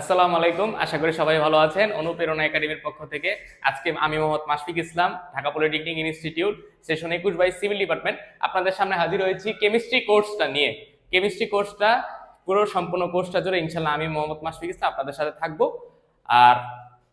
আসসালামু আলাইকুম। আশা করি সবাই ভালো আছেন। অনুপ্রেরণা একাডেমির পক্ষ থেকে আজকে আমি Mohammad Mashfiq Islam, Dhaka polytechnic institute, session একুশ বাই সিভিল ডিপার্টমেন্ট। আপনাদের সামনে হাজির হয়েছি কেমিস্ট্রি কোর্সটা নিয়ে। কেমিস্ট্রি কোর্সটা, পুরো সম্পূর্ণ কোর্সটা জুড়ে ইনশাল্লাহ আমি মোহাম্মদ মাশফিক ইসলাম আপনাদের সাথে থাকব। আর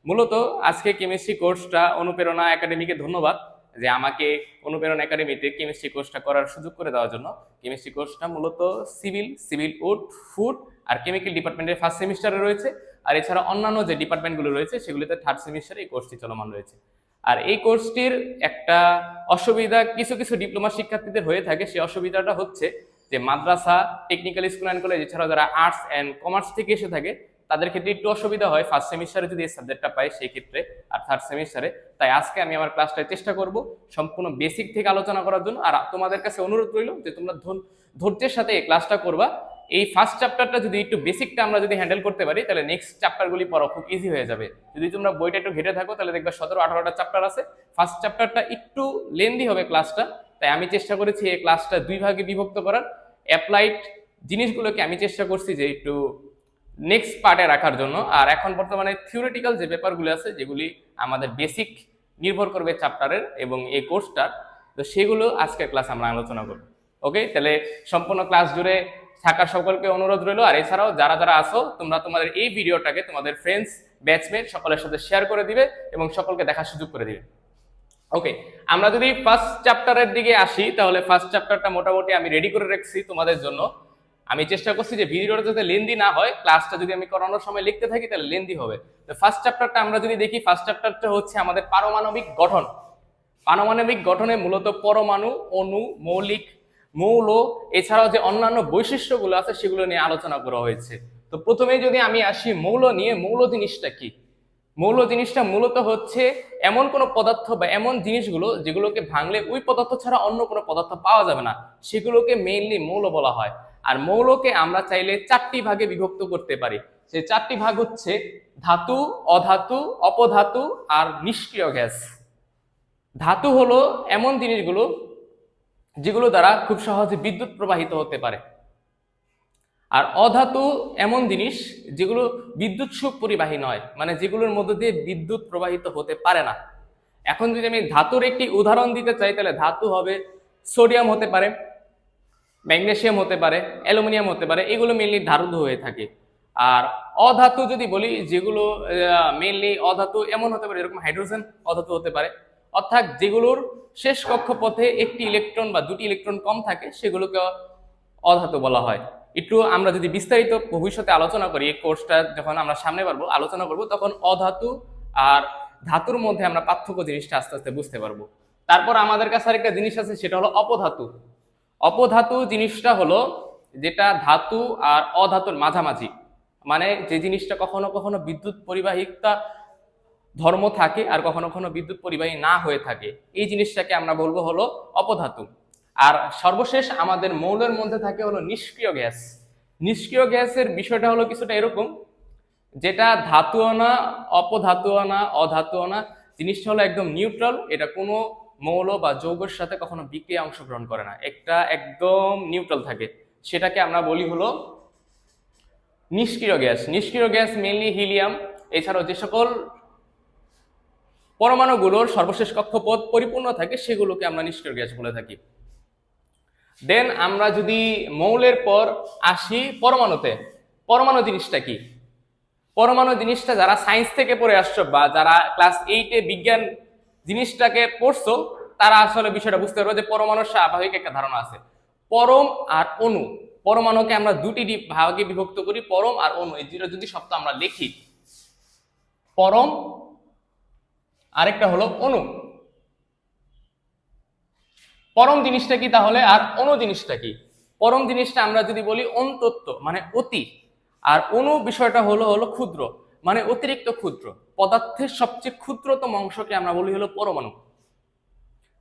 মূলত আজকে কেমিস্ট্রি কোর্সটা অনুপ্রেরণা একাডেমিকে ধন্যবাদ যে আমাকে অনুপ্রেরণা একাডেমিতে কেমিস্ট্রি কোর্সটা করার সুযোগ করে দেওয়ার জন্য। কেমিস্ট্রি কোর্সটা মূলত সিভিল সিভিল উড, ফুড আর কেমিক্যাল ডিপার্টমেন্টের ফার্স্ট সেমিস্টারে রয়েছে। আর এছাড়া অন্যান্য যে ডিপার্টমেন্টগুলো রয়েছে, সেগুলিতে থার্ড সেমিস্টারে এই কোর্সটি চলমান রয়েছে। আর এই কোর্সটির একটা অসুবিধা, কিছু কিছু ডিপ্লোমা শিক্ষার্থীদের হয়ে থাকে। সেই অসুবিধাটা হচ্ছে যে মাদ্রাসা টেকনিক্যাল স্কুল অ্যান্ড কলেজ এছাড়াও যারা আর্টস অ্যান্ড কমার্স থেকে এসে থাকে, তাদের ক্ষেত্রে একটু অসুবিধা হয়। ফার্স্ট সেমিস্টারে যদি এই সাবজেক্টটা পাই সেই ক্ষেত্রে আর থার্ড সেমিস্টারে তাই আজকে আমি আমার ক্লাসটায় চেষ্টা করব সম্পূর্ণ বেসিক থেকে আলোচনা করার জন্য। আর তোমাদের কাছে অনুরোধ রইল যে তোমরা ধৈর- ধৈর্যের সাথে এই ক্লাসটা করবা। এই ফার্স্ট চ্যাপ্টারটা যদি একটু বেসিকটা আমরা যদি হ্যান্ডেল করতে পারি, তাহলে নেক্সট চ্যাপ্টারগুলি পড়া খুব ইজি হয়ে যাবে। যদি তোমরা বইটা একটু ঘেটে থাকো, তাহলে দেখবে সতেরো, আঠারোটা চ্যাপ্টার আছে। ফার্স্ট চ্যাপ্টারটা একটু লেন্দি হবে ক্লাসটা তাই আমি চেষ্টা করেছি এই ক্লাসটা দুই ভাগে বিভক্ত করার। অ্যাপ্লাইড জিনিসগুলোকে আমি চেষ্টা করছি যে একটু নেক্সট পার্টে রাখার জন্য। আর এখন বর্তমানে থিওরিটিক্যাল যে পেপারগুলো আছে, যেগুলি আমাদের বেসিক নির্ভর করবে চ্যাপ্টারের এবং এই কোর্সটার তো সেগুলো আজকের ক্লাস আমরা আলোচনা করব। ওকে তাহলে সম্পূর্ণ ক্লাস জুড়ে থাকার সকলকে অনুরোধ রইল। আর এছাড়াও যারা যারা আসো তোমরা তোমাদের এই ভিডিওটাকে তোমাদের ফ্রেন্ডস ব্যাচমেট সকলের সাথে শেয়ার করে দিবে এবং সকলকে দেখার সুযোগ করে দিবে। ওকে আমরা যদি ফার্স্ট চ্যাপ্টারের দিকে আসি, তাহলে ফার্স্ট চ্যাপ্টারটা মোটামুটি আমি রেডি করে রাখছি তোমাদের জন্য। আমি চেষ্টা করছি যে ভিডিওটা যাতে লেন্দি না হয় ক্লাসটা যদি আমি করানোর সময় লিখতে থাকি, তাহলে লেন্দি হবে। তো ফার্স্ট চ্যাপ্টারটা আমরা যদি দেখি ফার্স্ট চ্যাপ্টারটা হচ্ছে আমাদের পারমাণবিক গঠন। পারমাণবিক গঠনে মূলত পরমাণু, অণু, মৌলিক মৌল, এছাড়াও যে অন্যান্য বৈশিষ্ট্যগুলো আছে, সেগুলো নিয়ে আলোচনা করা হয়েছে। তো প্রথমে যদি আমি আসি মৌল নিয়ে, মৌল জিনিসটা কি? মৌল জিনিসটা মূলত হচ্ছে এমন কোনো পদার্থ বা এমন জিনিসগুলো যেগুলোকে ভাঙলে ওই পদার্থ ছাড়া অন্য কোনো পদার্থ পাওয়া যাবে না। সেগুলোকে মেইনলি মৌল বলা হয়। আর মৌলকে আমরা চাইলে চারটি ভাগে বিভক্ত করতে পারি। সেই চারটি ভাগ হচ্ছে ধাতু, অধাতু, অপধাতু আর নিষ্ক্রিয় গ্যাস। ধাতু হলো এমন জিনিসগুলো যেগুলো দ্বারা খুব সহজে বিদ্যুৎ প্রবাহিত হতে পারে। আর অধাতু এমন জিনিস যেগুলো বিদ্যুৎ সুখ পরিবাহী নয় মানে যেগুলোর মধ্য দিয়ে বিদ্যুৎ প্রবাহিত হতে পারে না। এখন যদি আমি ধাতুর একটি উদাহরণ দিতে চাই, তাহলে ধাতু হবে সোডিয়াম হতে পারে ম্যাগনেসিয়াম হতে পারে, অ্যালুমিনিয়াম হতে পারে, এগুলো মেনলি ধাতু হয়ে থাকে। আর অধাতু যদি বলি, যেগুলো মেনলি অধাতু এমন হতে পারে, এরকম হাইড্রোজেন অধাতু হতে পারে অর্থাৎ যেগুলোর শেষ কক্ষপথে একটি ইলেকট্রন বা দুটি ইলেকট্রন কম থাকে, সেগুলোকে অধাতু বলা হয়। একটু আমরা যদি বিস্তারিত ভবিষ্যতে আলোচনা করি, এই কোর্সটা যখন আমরা সামনে পারব, আলোচনা করব, তখন অধাতু আর ধাতুর মধ্যে আমরা পার্থক্য জিনিসটা আস্তে আস্তে বুঝতে পারব। তারপর আমাদের কাছে আরেকটা জিনিস আছে, সেটা হলো অপধাতু। অপধাতু জিনিসটা হলো যেটা ধাতু আর অধাতুর মাঝামাঝি। মানে যে জিনিসটা কখনো কখনো বিদ্যুৎ পরিবাহিতা ধর্ম থাকে আর কখনো কখনো বিদ্যুৎ পরিবাহী না হয়ে থাকে। এই জিনিসটাকে আমরা বলব হলো অপধাতু। আর সর্বশেষ আমাদের মৌলের মধ্যে থাকে হলো নিষ্ক্রিয় গ্যাস। নিষ্ক্রিয় গ্যাসের বিষয়টা হলো কিছুটা এরকম, যেটা ধাতুও না, অপধাতুও না, অধাতুও না, জিনিসটা হলো একদম নিউট্রাল, এটা কোনো মৌল বা যৌগের সাথে কখনো বিক্রিয়া অংশগ্রহণ করে না। একটা একদম নিউট্রাল থাকে। সেটাকে আমরা বলি হলো নিষ্ক্রিয় গ্যাস। নিষ্ক্রিয় গ্যাস মেনলি হিলিয়াম এছাড়াও যে সকল পরমাণুগুলোর সর্বশেষ কক্ষপথ পরিপূর্ণ থাকে, সেগুলোকে আমরা নিষ্ক্রিয় গ্যাস বলে থাকি। দেন আমরা যদি মৌলের পর আসি পরমাণুতে, পরমাণু জিনিসটা কি? পরমাণু জিনিসটা যারা সায়েন্স থেকে পড়ে আসছো বা যারা ক্লাস এইটে বিজ্ঞান জিনিসটাকে পড়ছো, তারা আসলে বিষয়টা বুঝতে পারবে যে পরমাণুর স্বাভাবিক একটা ধারণা আছে। পরম আর অণু পরমাণুকে আমরা দুটি ভাগে বিভক্ত করি, পরম আর অণু এই দুটো যদি শব্দ আমরা লিখি, পরম আরেকটা হলো অণু পরম জিনিসটা কি তাহলে? আর অণু জিনিসটা কি? পরম জিনিসটা আমরা যদি বলি অন্তত্ব মানে অতি। আর অণু বিষয়টা হলো হলো ক্ষুদ্র মানে অতিরিক্ত ক্ষুদ্র। পদার্থের সবচেয়ে ক্ষুদ্রতম অংশকে আমরা বলি হলো পরমাণু।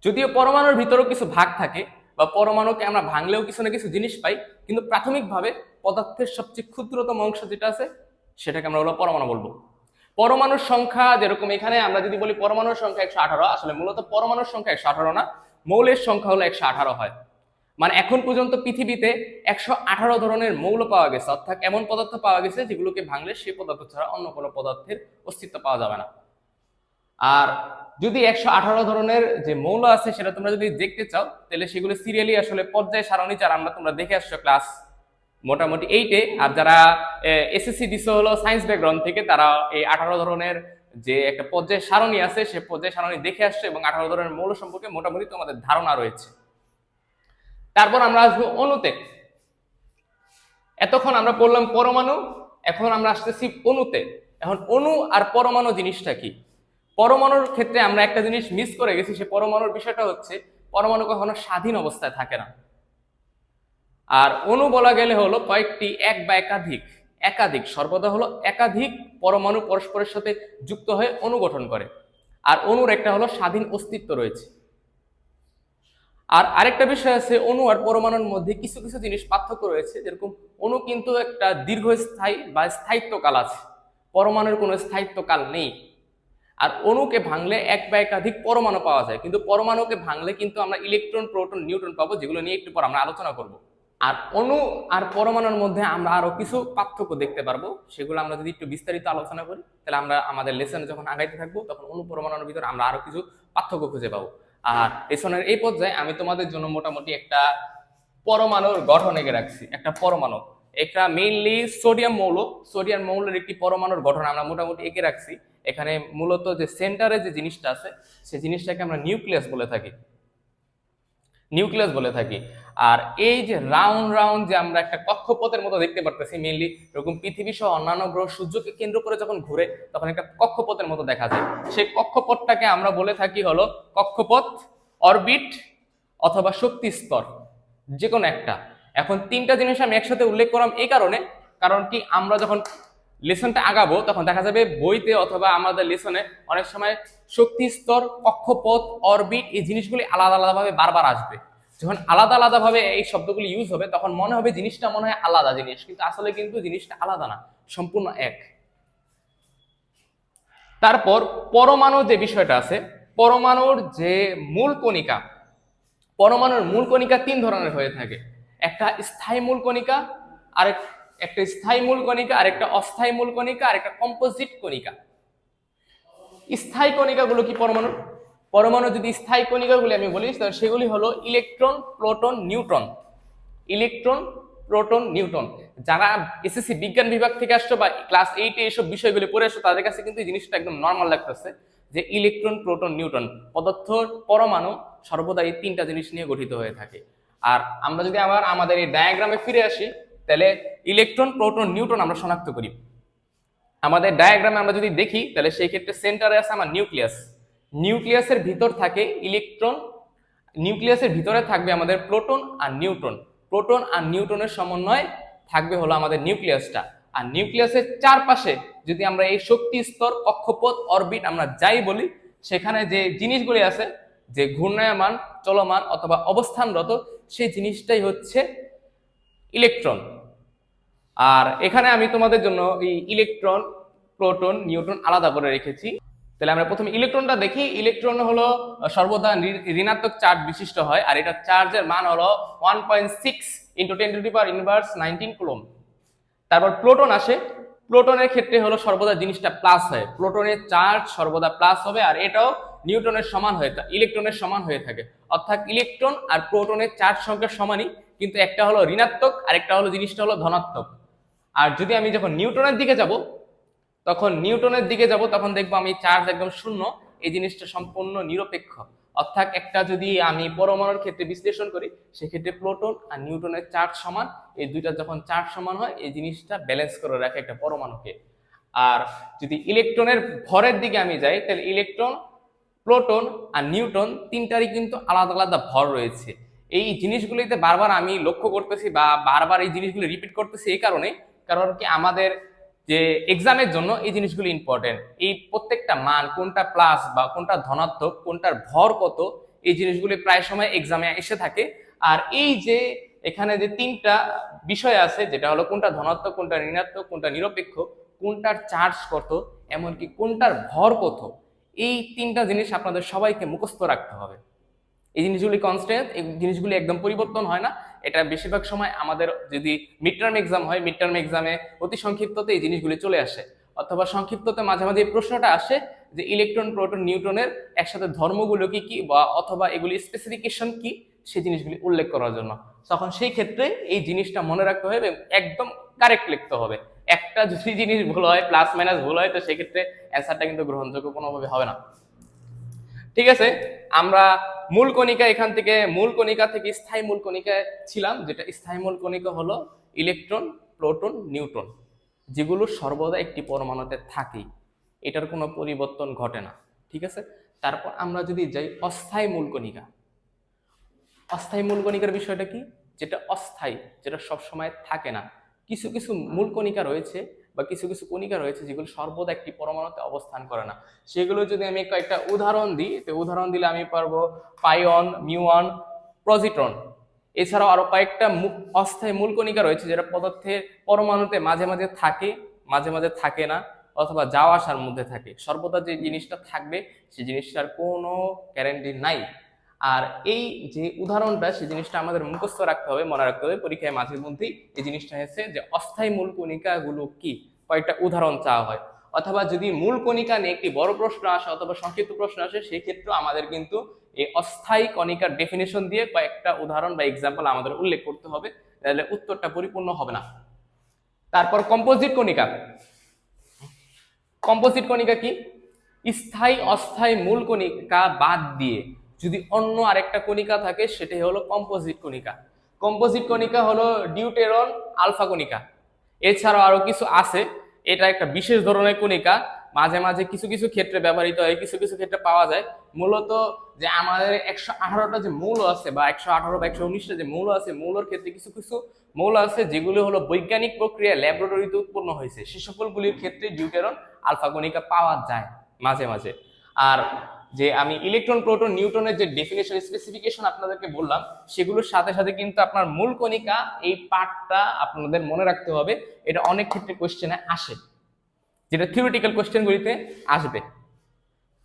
যদিও পরমাণুর ভিতরেও কিছু ভাগ থাকে, বা পরমাণুকে আমরা ভাঙলেও কিছু না কিছু জিনিস পাই, কিন্তু প্রাথমিকভাবে পদার্থের সবচেয়ে ক্ষুদ্রতম অংশ যেটা আছে, সেটাকে আমরা হলো পরমাণু বলব। পরমাণুর সংখ্যা যেরকম এখানে আমরা যদি বলি পরমাণুর সংখ্যা একশো আঠারো, আসলে মূলত পরমাণুর সংখ্যা একশো আঠারো না, মৌলের সংখ্যা হলো একশো আঠারো হয়। মানে এখন পর্যন্ত পৃথিবীতে একশো আঠারো ধরনের মৌল পাওয়া গেছে, অর্থাৎ এমন পদার্থ পাওয়া গেছে যেগুলোকে ভাঙলে সেই পদার্থ ছাড়া অন্য কোনো পদার্থের অস্তিত্ব পাওয়া যাবে না। আর যদি একশো আঠারো ধরনের যে মৌল আছে সেটা তোমরা যদি দেখতে চাও, তাহলে সেগুলো সিরিয়ালি আসলে পর্যায় সারণী যারা আমরা তোমরা দেখে আসছো ক্লাস মোটামুটি এইটে। আর যারা এসএসসি দিছে হলো সায়েন্স ব্যাকগ্রাউন্ড থেকে, তারা এই আঠারো ধরনের যে একটা পর্যায় সারণী আছে, সে পর্যায় সারণী দেখে আসছে এবং আঠারো ধরনের মৌল সম্পর্কে মোটামুটি তোমাদের ধারণা রয়েছে। তারপর আমরা আসব অণুতে এতক্ষণ আমরা পড়লাম পরমাণু, এখন আমরা আসতেছি অণুতে এখন অণু আর পরমাণু জিনিসটা কি? পরমাণুর ক্ষেত্রে আমরা একটা জিনিস মিস করে গেছি, সে পরমাণুর বিষয়টা হচ্ছে, পরমাণু কখনো স্বাধীন অবস্থায় থাকে না। আর অণু বলা গেলে হলো কয়েকটি এক বা একাধিক। একাধিক, সর্বদা হলো একাধিক পরমাণু পরস্পরের সাথে যুক্ত হয়ে অণু গঠন করে। আর অণুর একটা হলো স্বাধীন অস্তিত্ব রয়েছে। আর আরেকটা বিষয় আছে অণু আর পরমাণুর মধ্যে কিছু কিছু জিনিস পার্থক্য রয়েছে। যেরকম অণু কিন্তু একটা দীর্ঘস্থায়ী বা স্থায়িত্বকাল আছে। পরমাণুর কোনো স্থায়িত্বকাল নেই। আর অণুকে ভাঙলে এক বা একাধিক পরমাণু পাওয়া যায়। কিন্তু পরমাণুকে ভাঙলে কিন্তু আমরা ইলেকট্রন, প্রোটন, নিউট্রন পাবো, যেগুলো নিয়ে একটু পর আমরা আলোচনা করব। আর অণু আর পরমাণুর মধ্যে আমরা আরও কিছু পার্থক্য দেখতে পারব। সেগুলো আমরা যদি একটু বিস্তারিত আলোচনা করি, তাহলে আমরা আমাদের লেসনে যখন আগাইতে থাকব, তখন অণু পরমাণুর ভিতরে আমরা আরও কিছু পার্থক্য খুঁজে পাবো। আর লেসনের এই পর্যায়ে আমি তোমাদের জন্য মোটামুটি একটা পরমাণুর গঠন এঁকে রাখছি, একটা পরমাণু। এটা মেইনলি সোডিয়াম মৌল। সোডিয়াম মৌলের একটি পরমাণুর গঠন আমরা মোটামুটি এঁকে রাখছি। এখানে মূলত যে সেন্টারে যে জিনিসটা আছে সেই জিনিসটাকে আমরা নিউক্লিয়াস বলে থাকি। নিউক্লিয়াস বলে থাকি। আর এই যে রাউন্ড রাউন্ড যে আমরা একটা কক্ষপথের মতো দেখতে পারতেছি মেনলি এরকম পৃথিবী সহ অন্যান্য গ্রহ সূর্যকে কেন্দ্র করে যখন ঘুরে তখন একটা কক্ষপথের মতো দেখা যায়। সেই কক্ষপথটাকে আমরা বলে থাকি হলো কক্ষপথ, অরবিট অথবা শক্তি স্তর যে কোনো একটা। এখন তিনটা জিনিস আমি একসাথে উল্লেখ করলাম এই কারণে, কারণ কি আমরা যখন লেসনটা আগাবো, তখন দেখা যাবে বইতে অথবা আমাদের লেসনে অনেক সময় শক্তি স্তর, কক্ষপথ, অরবিট এই জিনিসগুলি আলাদা আলাদাভাবে বারবার আসবে। যখন আলাদা আলাদাভাবে এই শব্দগুলি ইউজ হবে, তখন মনে হবে জিনিসটা মনে হয় আলাদা জিনিস, কিন্তু আসলে কিন্তু জিনিসটা আলাদা না, সম্পূর্ণ এক। তারপর পরমাণু যে বিষয়টা আছে, পরমাণুর যে মূল কণিকা, পরমাণুর মূল কণিকা তিন ধরনের হয়ে থাকে। একটা স্থায়ী মূল কণিকা, আরেক একটা স্থায়ী মূল কণিকা আর একটা অস্থায়ী মূল কণিকা আর একটা কম্পোজিট কণিকা। স্থায়ী কণিকাগুলো কি পরমাণু? পরমাণু যদি স্থায়ী কণিকাগুলি আমি বলি, তাহলে সেগুলি হলো electron proton neutron electron proton neutron যারা এসএসসি বিজ্ঞান বিভাগ থেকে আসছো বা ক্লাস এইটে এইসব বিষয়গুলি পড়ে আসছো, তাদের কাছে কিন্তু এই জিনিসটা একদম নর্মাল লাগতেছে যে ইলেকট্রন প্রোটন নিউট্রন পদার্থ পরমাণু সর্বদা এই তিনটা জিনিস নিয়ে গঠিত হয়ে থাকে। আর আমরা যদি আবার আমাদের এই ডায়াগ্রামে ফিরে আসি তাহলে ইলেকট্রন, প্রোটন, নিউট্রন আমরা শনাক্ত করি। আমাদের ডায়াগ্রামে আমরা যদি দেখি, তাহলে সেই ক্ষেত্রে সেন্টারে আছে আমার নিউক্লিয়াস নিউক্লিয়াসের ভিতর থাকে ইলেকট্রন নিউক্লিয়াসের ভিতরে থাকবে আমাদের প্রোটন আর নিউট্রন। প্রোটন আর নিউট্রনের সমন্বয় থাকবে হলো আমাদের নিউক্লিয়াসটা আর নিউক্লিয়াসের চারপাশে যদি আমরা এই শক্তি স্তর, কক্ষপথ অরবিট আমরা যাই বলি, সেখানে যে জিনিসগুলি আছে, যে ঘূর্ণায়মান, চলমান অথবা অবস্থানরত, সেই জিনিসটাই হচ্ছে ইলেকট্রন। আর এখানে আমি তোমাদের জন্য এই ইলেকট্রন, প্রোটন, নিউট্রন আলাদা করে রেখেছি। তাহলে আমরা প্রথমে ইলেকট্রনটা দেখি। ইলেকট্রন হলো সর্বদা ঋণাত্মক চার্জ বিশিষ্ট হয় আর এটা চার্জের মান হলো one point six into ten to power inverse nineteen coulomb তারপর প্লোটন আসে। প্লোটনের ক্ষেত্রে হলো সর্বদা জিনিসটা প্লাস হয়। প্লোটনের চার্জ সর্বদা প্লাস হবে আর এটাও নিউটনের সমান হয়ে থাকে ইলেকট্রনের সমান হয়ে থাকে। অর্থাৎ ইলেকট্রন আর প্রোটনের চার্জ সংখ্যা সমানই, কিন্তু একটা হলো ঋণাত্মক আর একটা হলো জিনিসটা হলো ধনাত্মক। আর যদি আমি যখন নিউটনের দিকে যাব, তখন নিউটনের দিকে যাব, তখন দেখব আমি চার্জ একদম শূন্য। এই জিনিসটা সম্পূর্ণ নিরপেক্ষ। অর্থাৎ একটা যদি আমি পরমাণুর ক্ষেত্রে বিশ্লেষণ করি, সেক্ষেত্রে প্লোটন আর নিউটনের চার্জ সমান। এই দুইটা যখন চার্জ সমান হয়, এই জিনিসটা ব্যালেন্স করে রাখে একটা পরমাণুকে। আর যদি ইলেকট্রনের ভরের দিকে আমি যাই, তাহলে ইলেকট্রন, প্রোটন আর নিউটন তিনটারই কিন্তু আলাদা আলাদা ভর রয়েছে। এই জিনিসগুলিতে বারবার আমি লক্ষ্য করতেছি বা বারবার এই জিনিসগুলি রিপিট করতেছি এই কারণে কারণ কি আমাদের যে এক্সামের জন্য এই জিনিসগুলি ইম্পর্টেন্ট এই প্রত্যেকটা মান, কোনটা প্লাস বা কোনটা ধনাত্মক, কোনটার ভর কত, এই জিনিসগুলি প্রায় সময় এক্সামে এসে থাকে। আর এই যে এখানে যে তিনটা বিষয় আছে, যেটা হলো কোনটা ধনাত্মক, কোনটা ঋণাত্মক, কোনটা নিরপেক্ষ, কোনটার চার্জ কত, এমনকি কোনটার ভর কত, এই তিনটা জিনিস আপনাদের সবাইকে মুখস্থ রাখতে হবে। এই জিনিসগুলি কনস্ট্যান্ট এই জিনিসগুলি একদম পরিবর্তন হয় না। এটা বেশিরভাগ সময় আমাদের যদি মিড টার্ম এক্সাম হয় মিড টার্ম এক্সামে অতি সংক্ষিপ্ততে এই জিনিসগুলি চলে আসে। অথবা সংক্ষিপ্ততে মাঝে মাঝে প্রশ্নটা আসে যে ইলেকট্রন প্রোটন নিউটনের একসাথে ধর্মগুলো কি কি বা অথবা এগুলি স্পেসিফিকেশন কি, সেই জিনিসগুলি উল্লেখ করার জন্য। তখন সেই ক্ষেত্রে এই জিনিসটা মনে রাখতে হবে একদম কারেক্ট লিখতে হবে। একটা যদি জিনিস ভুল হয় প্লাস মাইনাস ভুল হয়, তো সেক্ষেত্রে অ্যান্সারটা কিন্তু গ্রহণযোগ্য কোনোভাবে হবে না। ঠিক আছে? আমরা মূল কণিকা এখান থেকে, মূল কণিকা থেকে স্থায়ী মূল কণিকায় ছিলাম, যেটা স্থায়ী মূল কণিকা হলো ইলেকট্রন, প্রোটন, নিউট্রন, যেগুলো সর্বদা একটি পরমাণুতে থাকেই এটার কোনো পরিবর্তন ঘটে না, ঠিক আছে? তারপর আমরা যদি যাই অস্থায়ী মূল কণিকা। অস্থায়ী মূল কণিকার বিষয়টা কি? যেটা অস্থায়ী, যেটা সবসময় থাকে না। কিছু কিছু মূল কণিকা রয়েছে বা কিছু কিছু কণিকা রয়েছে যেগুলো সর্বদা একটি পরমাণুতে অবস্থান করে না। সেগুলো যদি আমি কয়েকটা উদাহরণ দিই, তো উদাহরণ দিলে আমি পারব পাইয়ন মিউয়ন প্রজিট্রন এছাড়াও আরও কয়েকটা অস্থায়ী মূল কণিকা রয়েছে যেটা পদার্থের পরমাণুতে মাঝে মাঝে থাকে, মাঝে মাঝে থাকে না, অথবা যাওয়া আসার মধ্যে থাকে। সর্বদা যে জিনিসটা থাকবে সেই জিনিসটার কোনো গ্যারেন্টি নাই। আর এই যে উদাহরণটা সেই জিনিসটা আমাদের মুখস্থ রাখতে হবে, মনে রাখতে হবে। পরীক্ষায় মাঝে মধ্যেই এই জিনিসটা হয়েছে যে, অস্থায়ী মূল কণিকাগুলো কি? কয়েকটা উদাহরণ চাওয়া হয়। অথবা যদি মূল কণিকা নিয়ে একটি বড় প্রশ্ন আসে অথবা সংক্ষিপ্ত প্রশ্ন আসে সেই ক্ষেত্রেও আমাদের কিন্তু এই অস্থায়ী কণিকার ডেফিনেশন দিয়ে কয়েকটা উদাহরণ বা এক্সাম্পল আমাদের উল্লেখ করতে হবে। তাহলে উত্তরটা পরিপূর্ণ হবে না। তারপর কম্পোজিট কণিকা। কম্পোজিট কণিকা কি? স্থায়ী অস্থায়ী মূল কণিকা বাদ দিয়ে যদি অন্য আরেকটা কণিকা থাকে, সেটাই হলো কম্পোজিট কণিকা। কম্পোজিট কণিকা হলো ডিউটেরন আলফা কণিকা। এছাড়াও আরও কিছু আছে, এটা একটা বিশেষ ধরনের কণিকা। মাঝে মাঝে কিছু কিছু ক্ষেত্রে ব্যবহৃত হয়, কিছু কিছু ক্ষেত্রে পাওয়া যায়। মূলত যে আমাদের একশো আঠারোটা যে মৌল আছে বা একশো আঠারো বা একশো উনিশটা যে মৌল আছে, মৌলর ক্ষেত্রে কিছু কিছু মৌল আছে যেগুলো হলো বৈজ্ঞানিক প্রক্রিয়া ল্যাবরেটরিতে উৎপন্ন হয়েছে। সে সকলগুলির ক্ষেত্রে ডিউটেরন আলফা কণিকা পাওয়া যায় মাঝে মাঝে। আর যে আমি ইলেকট্রন প্রোটন নিউটনের যে ডেফিনেশন স্পেসিফিকেশন আপনাদেরকে বললাম, সেগুলোর সাথে সাথে কিন্তু আপনার মূল কণিকা এই পার্টটা আপনাদের মনে রাখতে হবে। এটা অনেক ক্ষেত্রে কোশ্চেনে আসে। যেটা থিওরিটিক্যাল কোশ্চেনগুলিতে আসবে।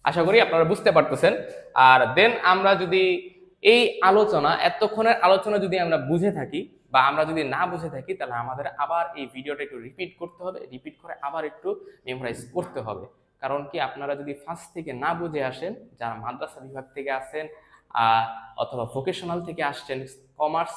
আশা করি আপনারা বুঝতে পারতেছেন। আর দেন আমরা যদি এই আলোচনা, এতক্ষণের আলোচনা যদি আমরা বুঝে থাকি বা আমরা যদি না বুঝে থাকি, তাহলে আমাদের আবার এই ভিডিওটা একটু রিপিট করতে হবে। রিপিট করে আবার একটু মেমোরাইজ করতে হবে। কারণ কি আপনারা যদি ফার্স্ট থেকে না বুঝে আসেন, যারা মাদ্রাসা বিভাগ থেকে আসেন অথবা ভোকেশনাল থেকে আসছেন কমার্স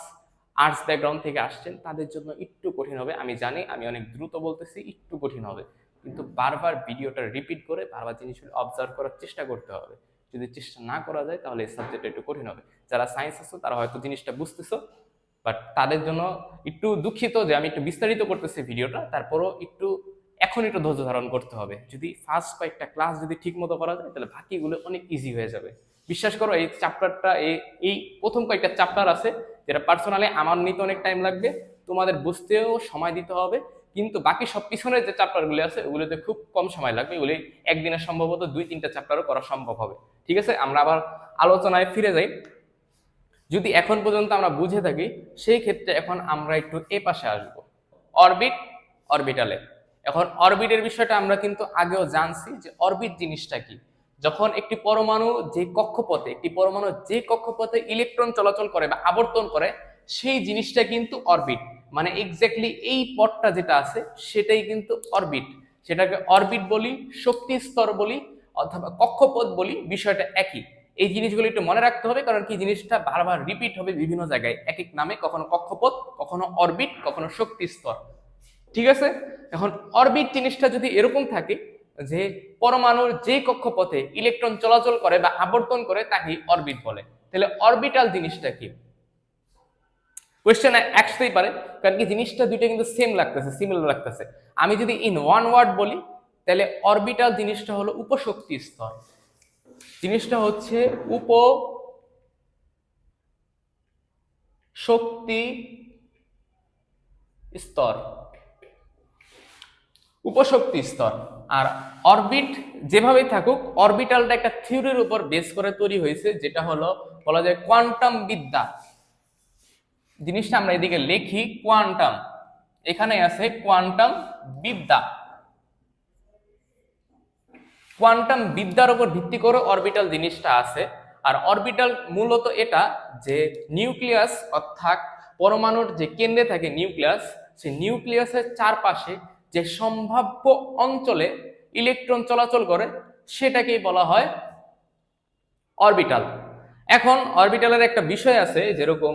আর্টস ব্যাকগ্রাউন্ড থেকে আসছেন, তাদের জন্য একটু কঠিন হবে। আমি জানি, আমি অনেক দ্রুত বলতেছি, একটু কঠিন হবে। কিন্তু বারবার ভিডিওটা রিপিট করে, বারবার জিনিসগুলো অবজার্ভ করার চেষ্টা করতে হবে। যদি চেষ্টা না করা যায়, তাহলে এই সাবজেক্টটা একটু কঠিন হবে। যারা সায়েন্স আছো, তারা হয়তো জিনিসটা বুঝতেছো বাট তাদের জন্য একটু দুঃখিত যে আমি একটু বিস্তারিত করতেছি ভিডিওটা, তারপরও একটু এখন একটু ধৈর্য ধারণ করতে হবে। যদি ফার্স্ট কয়েকটা ক্লাস যদি ঠিক মতো করা যায়, তাহলে বাকিগুলো অনেক ইজি হয়ে যাবে। বিশ্বাস করো, এই চ্যাপ্টারটা এই প্রথম কয়েকটা চ্যাপ্টার আছে, যেটা পার্সোনালি আমার নিতে অনেক টাইম লাগবে, তোমাদের বুঝতেও সময় দিতে হবে, কিন্তু বাকি সব পিছনের যে চ্যাপ্টারগুলি আছে, ওগুলোতে খুব কম সময় লাগবে, এগুলি একদিনে সম্ভবত দুই, তিনটা চ্যাপ্টারও করা সম্ভব হবে। ঠিক আছে? আমরা আবার আলোচনায় ফিরে যাই। যদি এখন পর্যন্ত আমরা বুঝে থাকি, সেই ক্ষেত্রে এখন আমরা একটু এ পাশে আসব। অরবিট অরবিটালে এখন অরবিটের বিষয়টা আমরা কিন্তু আগেও জানছি যে অরবিট জিনিসটা কি? যখন একটি পরমাণু যে কক্ষপথে, একটি পরমাণু যে কক্ষপথে ইলেকট্রন চলাচল করে বা আবর্তন করে, সেই জিনিসটা কিন্তু অরবিট। মানে এক্স্যাক্টলি এই পথটা যেটা আছে, সেটাই কিন্তু অরবিট। সেটাকে অরবিট বলি, শক্তি স্তর বলি, অথবা কক্ষপথ বলি, বিষয়টা একই। এই জিনিসগুলো একটু মনে রাখতে হবে, কারণ কি জিনিসটা বারবার রিপিট হবে বিভিন্ন জায়গায়। এক এক নামে কখনো কক্ষপথ, কখনো অরবিট, কখনো শক্তি স্তর। ঠিক আছে? এখন অরবিট জিনিসটা যদি এরকম থাকে যে পরমাণুর যে কক্ষপথে ইলেকট্রন চলাচল করে বা আবর্তন করে তাকে অরবিট বলে। তাহলে অরবিটাল জিনিসটা কি? কোয়েশ্চেন আসতেই পারে, কারণ কি জিনিসটা দুইটা কিন্তু সেম লাগতেছে সিমিলার লাগতেছে। আমি যদি ইন ওয়ান ওয়ার্ড বলি, তাহলে অরবিটাল জিনিসটা হলো উপশক্তি স্তর। জিনিসটা হচ্ছে উপ শক্তি স্তর। উপশক্তি স্তর। আর অরবিট যেভাবেই থাকুক, অরবিটালটা একটা থিওরির উপর বেস করে তৈরি হয়েছে, যেটা হলো, বলা যায় কোয়ান্টাম বিদ্যা। জিনিসটা আমরা এদিকে লিখি, কোয়ান্টাম। এখানে আছে কোয়ান্টাম বিদ্যা। কোয়ান্টাম বিদ্যার উপর ভিত্তি করে অরবিটাল জিনিসটা আছে। আর অরবিটাল মূলত এটা যে নিউক্লিয়াস, অর্থাৎ পরমাণুর যে কেন্দ্রে থাকে নিউক্লিয়াস, সেই নিউক্লিয়াসের চারপাশে যে সম্ভাব্য অঞ্চলে ইলেকট্রন চলাচল করে, সেটাকেই বলা হয় অরবিটাল। এখন অরবিটালের একটা বিষয় আছে, যেরকম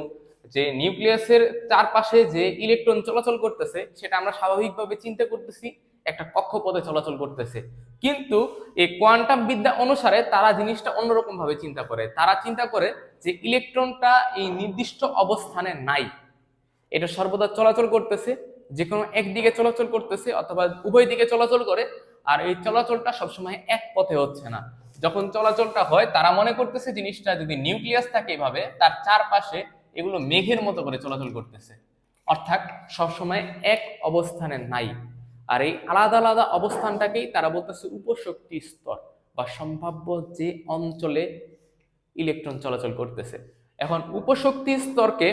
যে নিউক্লিয়াসের চারপাশে যে ইলেকট্রন চলাচল করতেছে, সেটা আমরা স্বাভাবিকভাবে চিন্তা করতেছি, একটা কক্ষপথে চলাচল করতেছে। কিন্তু এই কোয়ান্টাম বিদ্যা অনুসারে তারা জিনিসটা অন্যরকম ভাবে চিন্তা করে। তারা চিন্তা করে যে ইলেকট্রনটা এই নির্দিষ্ট অবস্থানে নাই। এটা সর্বদা চলাচল করতেছে যে কোনো একদিকে চলাচল করতেছে অথবা উভয় দিকে চলাচল করে, আর এই চলাচলটা সবসময় এক পথে হচ্ছে না। যখন চলাচলটা হয়, তারা মনে করতেছে জিনিসটা যদি নিউক্লিয়াস থাকে এভাবে, তার চারপাশে এগুলো মেঘের মতো করে চলাচল করতেছে। অর্থাৎ সবসময় এক অবস্থানে নাই। আর এই আলাদা আলাদা অবস্থানটাকেই তারা বলতেছে উপশক্তি স্তর বা সম্ভাব্য যে অঞ্চলে ইলেকট্রন চলাচল করতেছে। এখন উপশক্তি স্তরকে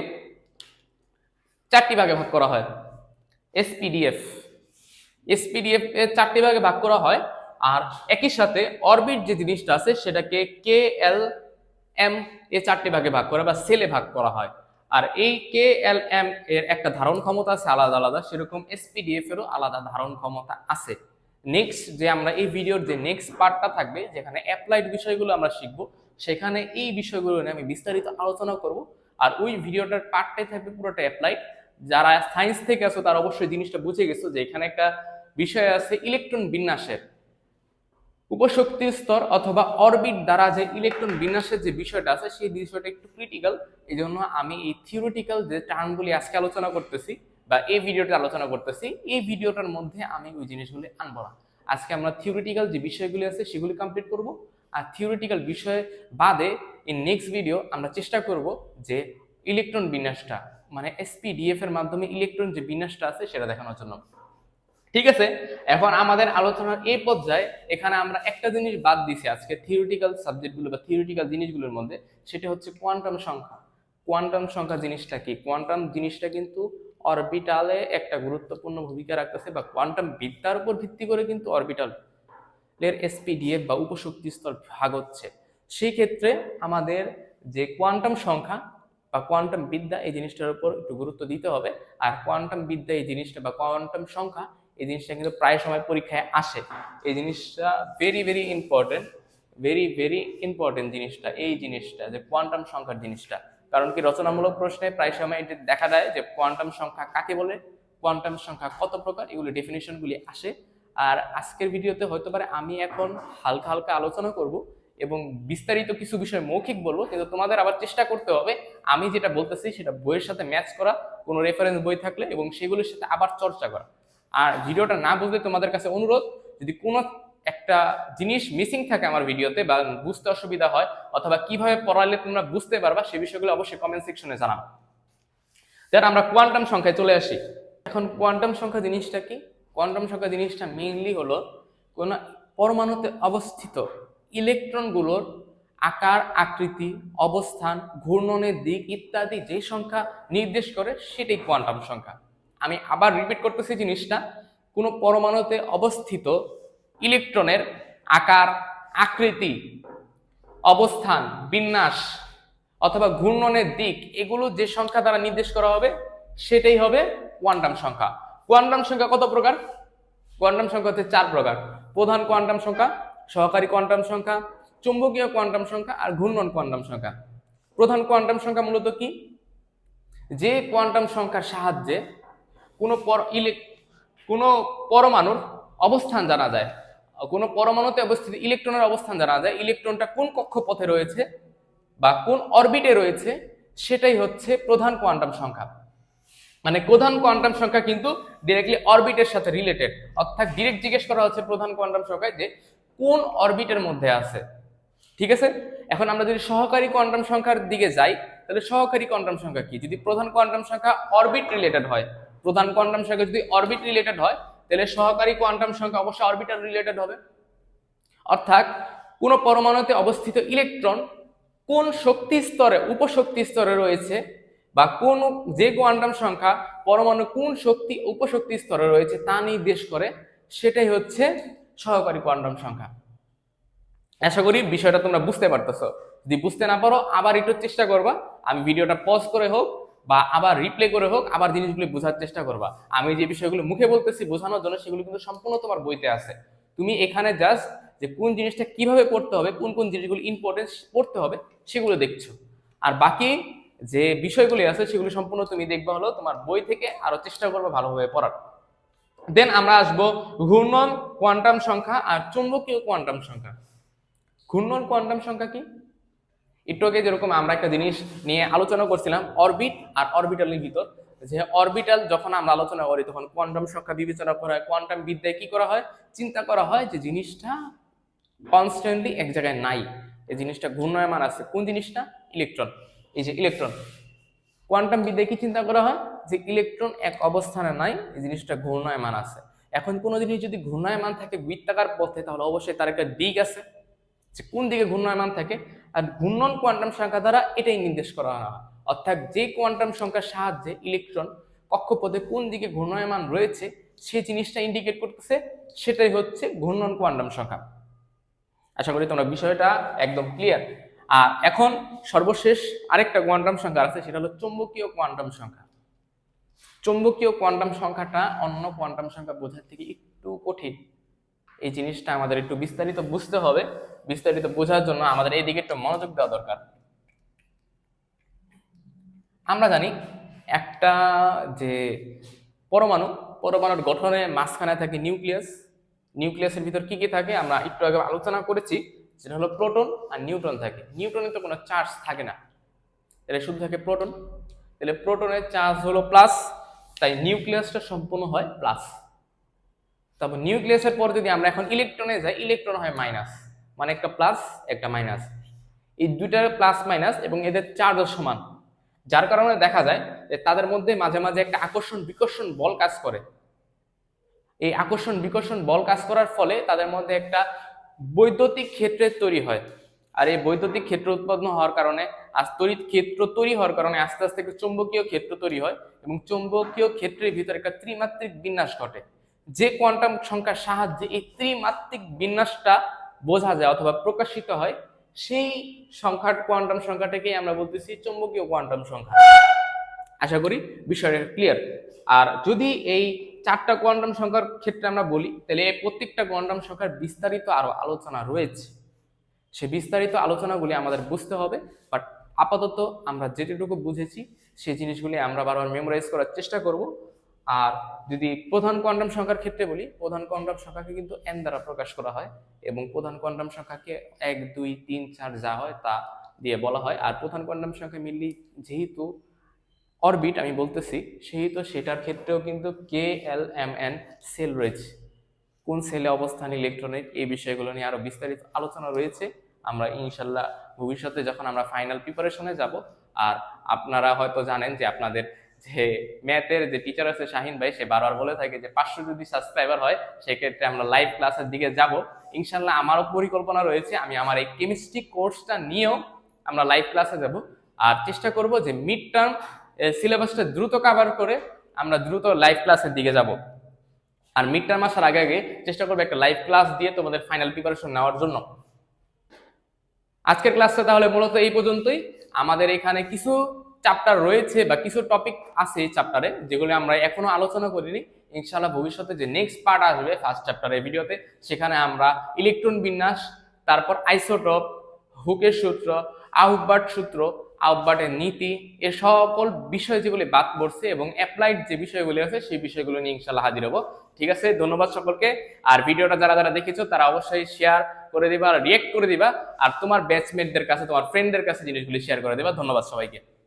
চারটি ভাগে ভাগ করা হয়। এসপিডিএফ এসপিডিএফ এর চারটি ভাগে ভাগ করা হয়। আর একই সাথে অরবিট যে জিনিসটা আছে, সেটাকে কে এল এম এ চারটি ভাগে ভাগ করা বা সেলে ভাগ করা হয়। আর এই কে এল এম এর একটা ধারণ ক্ষমতা আছে আলাদা আলাদা, সেরকম এসপিডিএফ এরও আলাদা ধারণ ক্ষমতা আছে। নেক্সট যে আমরা এই ভিডিওর যে নেক্সট পার্টটা থাকবে, যেখানে অ্যাপ্লাইড বিষয়গুলো আমরা শিখব, সেখানে এই বিষয়গুলো নিয়ে আমি বিস্তারিত আলোচনা করব। আর ওই ভিডিওটার পার্টটাই থাকবে পুরোটা অ্যাপ্লাইড যারা সায়েন্স থেকে আছো, তারা অবশ্যই জিনিসটা বুঝে গেছো যে এখানে একটা বিষয় আছে ইলেকট্রন বিন্যাসের। উপশক্তি স্তর অথবা অরবিট দ্বারা যে ইলেকট্রন বিন্যাসের যে বিষয়টা আছে, সেই বিষয়টা একটু ক্রিটিক্যাল এই জন্য আমি এই থিওরিটিক্যাল যে টার্মগুলি আজকে আলোচনা করতেছি বা এই ভিডিওটা আলোচনা করতেছি, এই ভিডিওটার মধ্যে আমি ওই জিনিসগুলি আনব না। আজকে আমরা থিওরিটিক্যাল যে বিষয়গুলি আছে, সেগুলি কমপ্লিট করব। আর থিওরিটিক্যাল বিষয় বাদে এই নেক্সট ভিডিও আমরা চেষ্টা করব যে ইলেকট্রন বিন্যাসটা মানে এসপিডিএফ এর মাধ্যমে ইলেকট্রন যে বিন্যাসটা আছে সেটা দেখানোর জন্য। ঠিক আছে? এখন আমাদের আলোচনার এই পর্যায়ে এখানে আমরা একটা জিনিস বাদ দিছি আজকে থিওরিটিক্যাল সাবজেক্টগুলো বা থিওরিটিক্যাল জিনিসগুলোর মধ্যে, সেটা হচ্ছে কোয়ান্টাম সংখ্যা। কোয়ান্টাম সংখ্যা জিনিসটা কি? কোয়ান্টাম জিনিসটা কিন্তু অরবিটালে একটা গুরুত্বপূর্ণ ভূমিকা রাখতেছে বা কোয়ান্টাম বিদ্যার উপর ভিত্তি করে কিন্তু অরবিটাল এর এসপিডিএফ বা উপশক্তি স্তর ভাগ হচ্ছে সেই ক্ষেত্রে আমাদের যে কোয়ান্টাম সংখ্যা বা কোয়ান্টাম বিদ্যা এই জিনিসটার উপর একটু গুরুত্ব দিতে হবে। আর কোয়ান্টাম বিদ্যা এই জিনিসটা বা কোয়ান্টাম সংখ্যা এই জিনিসটা কিন্তু প্রায় সময় পরীক্ষায় আসে। এই জিনিসটা very very important very very important জিনিসটা, এই জিনিসটা যে কোয়ান্টাম সংখ্যার জিনিসটা। কারণ কি রচনামূলক প্রশ্নে প্রায় সময় এটি দেখা যায় যে কোয়ান্টাম সংখ্যা কাকে বলে কোয়ান্টাম সংখ্যা কত প্রকার, এগুলো ডেফিনেশনগুলি আসে। আর আজকের ভিডিওতে হয়তো পারে আমি এখন হালকা হালকা আলোচনা করব। এবং বিস্তারিত কিছু বিষয় মৌখিক বলব, কিন্তু তোমাদের আবার চেষ্টা করতে হবে। আমি যেটা বলতেছি, সেটা বইয়ের সাথে ম্যাচ করা, কোনো রেফারেন্স বই থাকলে এবং সেগুলোর সাথে আবার চর্চা করা। আর ভিডিওটা না বুঝলে তোমাদের কাছে অনুরোধ, যদি কোনো একটা জিনিস মিসিং থাকে আমার ভিডিওতে বা বুঝতে অসুবিধা হয়, অথবা কীভাবে পড়ালে তোমরা বুঝতে পারবা, সে বিষয়গুলো অবশ্যই কমেন্ট সেকশনে জানাও। দেন আমরা কোয়ান্টাম সংখ্যায় চলে আসি। এখন কোয়ান্টাম সংখ্যা জিনিসটা কি? কোয়ান্টাম সংখ্যা জিনিসটা মেইনলি হলো কোনো পরমাণুতে অবস্থিত ইলেকট্রনগুলোর আকার, আকৃতি, অবস্থান, ঘূর্ণনের দিক ইত্যাদি যে সংখ্যা নির্দেশ করে সেটাই কোয়ান্টাম সংখ্যা। আমি আবার রিপিট করতেছি জিনিসটা। কোনো পরমাণুতে অবস্থিত ইলেকট্রনের আকার, আকৃতি, অবস্থান, বিন্যাস অথবা ঘূর্ণনের দিক, এগুলো যে সংখ্যা দ্বারা নির্দেশ করা হবে সেটাই হবে কোয়ান্টাম সংখ্যা। কোয়ান্টাম সংখ্যা কত প্রকার? কোয়ান্টাম সংখ্যা হচ্ছে চার প্রকার। প্রধান কোয়ান্টাম সংখ্যা সহকারী কোয়ান্টাম সংখ্যা, চুম্বকীয় কোয়ান্টাম সংখ্যা আর ঘূর্ণন কোয়ান্টাম সংখ্যা। প্রধান কোয়ান্টাম সংখ্যা মূলত কি? যে কোয়ান্টাম সংখ্যার সাহায্যে কোনো পর ইলে, কোনো পরমাণুর অবস্থান জানা যায়। কোনো পরমাণুতে অবস্থিত ইলেকট্রনের অবস্থান জানা যায়। ইলেকট্রনটা কোন কক্ষপথে রয়েছে বা কোন অরবিটে রয়েছে সেটাই হচ্ছে প্রধান কোয়ান্টাম সংখ্যা। মানে প্রধান কোয়ান্টাম সংখ্যা কিন্তু ডিরেক্টলি অরবিটের সাথে রিলেটেড অর্থাৎ ডিরেক্ট জিজ্ঞেস করা হচ্ছে প্রধান কোয়ান্টাম সংখ্যায় যে কোন অরবিটের মধ্যে আছে? ঠিক আছে? এখন আমরা যদি সহকারী কোয়ান্টাম সংখ্যার দিকে যাই, তাহলে সহকারী কোয়ান্টাম সংখ্যা কি? যদি প্রধান কোয়ান্টাম সংখ্যা অরবিট রিলেটেড হয়, প্রধান কোয়ান্টাম সংখ্যা যদি অরবিট রিলেটেড হয়, তাহলে সহকারী কোয়ান্টাম সংখ্যা অবশ্যই অরবিটাল রিলেটেড হবে। অর্থাৎ কোন পরমাণুতে অবস্থিত ইলেকট্রন কোন শক্তি স্তরে, উপশক্তি স্তরে রয়েছে বা কোন যে কোয়ান্টাম সংখ্যা পরমাণু কোন শক্তি, উপশক্তি স্তরে রয়েছে তা নির্দেশ করে, সেটাই হচ্ছে সহকারী কোয়ান্টাম সংখ্যা। আশা করি বিষয়টা তোমরা বুঝতে পারতেছো। যদি বুঝতে না পারো, আবার একটু চেষ্টা করবা। আমি ভিডিওটা পজ করে হোক বা আবার রিপ্লে করে হোক, আবার জিনিসগুলো বোঝার চেষ্টা করবা। আমি যে বিষয়গুলো মুখে বলতেছি, বোঝানোর জন্য সেগুলো কিন্তু সম্পূর্ণ তোমার বইতে আছে। তুমি এখানে জাস্ট যে কোন জিনিসটা কীভাবে পড়তে হবে, কোন কোন জিনিসগুলো ইম্পর্টেন্স পড়তে হবে, সেগুলো দেখছ। আর বাকি যে বিষয়গুলি আছে, সেগুলো সম্পূর্ণ তুমি দেখবা হলো তোমার বই থেকে, আরও চেষ্টা করবে ভালোভাবে পড়ার। দেন আমরা আসব ঘূর্ণন কোয়ান্টাম সংখ্যা আর চুম্বকীয় কোয়ান্টাম সংখ্যা। ঘূর্ণন কোয়ান্টাম সংখ্যা কি? একটু আগে যেরকম আমরা একটা জিনিস নিয়ে আলোচনা করছিলাম অরবিট আর অরবিটালের ভিতর। যে অরবিটাল যখন আমরা আলোচনা করি, তখন কোয়ান্টাম সংখ্যা বিবেচনা করা হয় কোয়ান্টাম বিদ্যায় কি করা হয়? চিন্তা করা হয় যে জিনিসটা কনস্ট্যান্টলি এক জায়গায় নাই। এই জিনিসটা ঘূর্ণায়মান আছে। কোন জিনিসটা? ইলেকট্রন এই যে ইলেকট্রন কোয়ান্টাম বিদ্যায় কি চিন্তা করা হয়? যে ইলেকট্রন এক অবস্থানে নাই, এই জিনিসটা ঘূর্ণায়মান আছে। এখন কোনো জিনিস যদি ঘূর্ণায়মান থাকে, বৃত্তাকার পথে, তাহলে অবশ্যই তার একটা দিক আছে, যে কোন দিকে ঘূর্ণায়মান থাকে। আর ঘূর্ণন কোয়ান্টাম সংখ্যা দ্বারা এটাই নির্দেশ করা হয়। অর্থাৎ যে কোয়ান্টাম সংখ্যার সাহায্যে ইলেকট্রন কক্ষপথে কোন দিকে ঘূর্ণায়মান রয়েছে সেই জিনিসটা ইন্ডিকেট করতেছে, সেটাই হচ্ছে ঘূর্ণন কোয়ান্টাম সংখ্যা। আশা করি তোমরা বিষয়টা একদম ক্লিয়ার আর এখন সর্বশেষ আরেকটা কোয়ান্টাম সংখ্যা আছে, সেটা হলো চৌম্বকীয় কোয়ান্টাম সংখ্যা। চৌম্বকীয় কোয়ান্টাম সংখ্যাটা অন্য কোয়ান্টাম সংখ্যা বোঝার থেকে একটু কঠিন। এই জিনিসটা আমাদের একটু বিস্তারিত বুঝতে হবে। বিস্তারিত বোঝার জন্য আমাদের এই দিকে একটু মনোযোগ দেওয়া দরকার। আমরা জানি একটা যে পরমাণু, পরমাণুর গঠনে মাঝখানে থাকে নিউক্লিয়াস। নিউক্লিয়াসের ভিতর কি কি থাকে, আমরা একটু আগে আলোচনা করেছি। সেটা হলো প্রোটন আর নিউট্রন থাকে। নিউট্রনে তো কোনো চার্জ থাকে না। তাহলে শুধু থাকে প্রোটন। তাহলে প্রোটনের চার্জ হলো প্লাস, তাই নিউক্লিয়াসটা সম্পূর্ণ হয় প্লাস। তারপর নিউক্লিয়াসের পর যদি আমরা এখন ইলেকট্রনে যাই, ইলেকট্রন হয় মাইনাস। মানে একটা প্লাস, একটা মাইনাস। এই দুইটার প্লাস, মাইনাস এবং এদের চার্জও সমান। যার কারণে দেখা যায় যে তাদের মধ্যে মাঝে মাঝে একটা আকর্ষণ, বিকর্ষণ বল কাজ করে। এই আকর্ষণ, বিকর্ষণ বল কাজ করার ফলে তাদের মধ্যে একটা বৈদ্যুতিক ক্ষেত্রে তৈরি হয়। আর এই বৈদ্যুতিক ক্ষেত্র উৎপন্ন হওয়ার কারণে আজ তড়িৎ ক্ষেত্র তৈরি হওয়ার কারণে আস্তে আস্তে একটা চৌম্বকীয় ক্ষেত্র তৈরি হয় এবং চৌম্বকীয় ক্ষেত্রের ভিতরে একটা ত্রিমাত্রিক বিন্যাস ঘটে। যে কোয়ান্টাম সংখ্যার সাহায্যে এই ত্রিমাত্রিক বিন্যাসটা বোঝা যায় অথবা প্রকাশিত হয়, সেই সংখ্যার কোয়ান্টাম সংখ্যাটাকেই আমরা বলতেছি চৌম্বকীয় কোয়ান্টাম সংখ্যা। আশা করি বিষয়টা ক্লিয়ার আর যদি এই চারটা কোয়ান্টাম সংখ্যার ক্ষেত্রে আমরা বলি, তাহলে প্রত্যেকটা কোয়ান্টাম সংখ্যার বিস্তারিত আরও আলোচনা রয়েছে। সে বিস্তারিত আলোচনাগুলি আমাদের বুঝতে হবে বাট আপাতত আমরা যেটুকু বুঝেছি, সেই জিনিসগুলি আমরা বারবার মেমোরাইজ করার চেষ্টা করব। আর যদি প্রধান কোয়ান্টাম সংখ্যার ক্ষেত্রে বলি, প্রধান কোয়ান্টাম সংখ্যাকে কিন্তু এন দ্বারা প্রকাশ করা হয় এবং প্রধান কোয়ান্টাম সংখ্যাকে এক, দুই, তিন, চার যা হয় তা দিয়ে বলা হয়। আর প্রধান কোয়ান্টাম সংখ্যা মিললি যেহেতু অরবিট, আমি বলতেছি, সেহেতু সেটার ক্ষেত্রেও কিন্তু K L M N cell রয়েছে। কোন সেলে অবস্থান, ইলেকট্রনিক, এই বিষয়গুলো নিয়ে আরও বিস্তারিত আলোচনা রয়েছে। আমরা ইনশাল্লাহ ভবিষ্যতে যখন আমরা ফাইনাল প্রিপারেশনে যাব, আর আপনারা হয়তো জানেন যে আপনাদের যে ম্যাথের যে টিচার আছে শাহিন ভাই, সে বারবার বলে থাকে যে পাঁচশো যদি সাবস্ক্রাইবার হয়, সেক্ষেত্রে আমরা লাইভ ক্লাসের দিকে যাব। ইনশাল্লাহ আমারও পরিকল্পনা রয়েছে, আমি আমার এই কেমিস্ট্রি কোর্সটা নিয়েও আমরা লাইভ ক্লাসে যাব। আর চেষ্টা করব যে মিড টার্ম সিলেবাসটা দ্রুত কাভার করে আমরা দ্রুত লাইভ ক্লাসের দিকে যাব। আর মিড টার্ম আসার আগে আগে চেষ্টা করব একটা লাইভ ক্লাস দিয়ে তোমাদের ফাইনাল প্রিপারেশন নেওয়ার জন্য। আজকের ক্লাসটা তাহলে মূলত এই পর্যন্তই। আমাদের এখানে কিছু চ্যাপ্টার রয়েছে বা কিছু টপিক আছে এই চ্যাপ্টারে যেগুলো আমরা এখনও আলোচনা করিনি। ইনশাআল্লাহ ভবিষ্যতে যে নেক্সট পার্ট আসবে ফার্স্ট চ্যাপ্টারের ভিডিওতে সেখানে আমরা ইলেকট্রন বিন্যাস, তারপর আইসোটপ হুকের সূত্র আউটবার্ট সূত্র আউটবার্টের নীতি, এ সকল বিষয় যেগুলি বাদ পড়ছে এবং অ্যাপ্লাইড যে বিষয়গুলি আছে সেই বিষয়গুলো নিয়ে ইনশাল্লাহ হাজির হব। ঠিক আছে, ধন্যবাদ সকলকে। আর ভিডিওটা যারা যারা দেখেছ, তারা অবশ্যই শেয়ার করে দিবা আর রিয়েক্ট করে দিবা। আর তোমার ব্যাচমেটদের কাছে, তোমার ফ্রেন্ডদের কাছে জিনিসগুলি শেয়ার করে দিবা। ধন্যবাদ সবাইকে।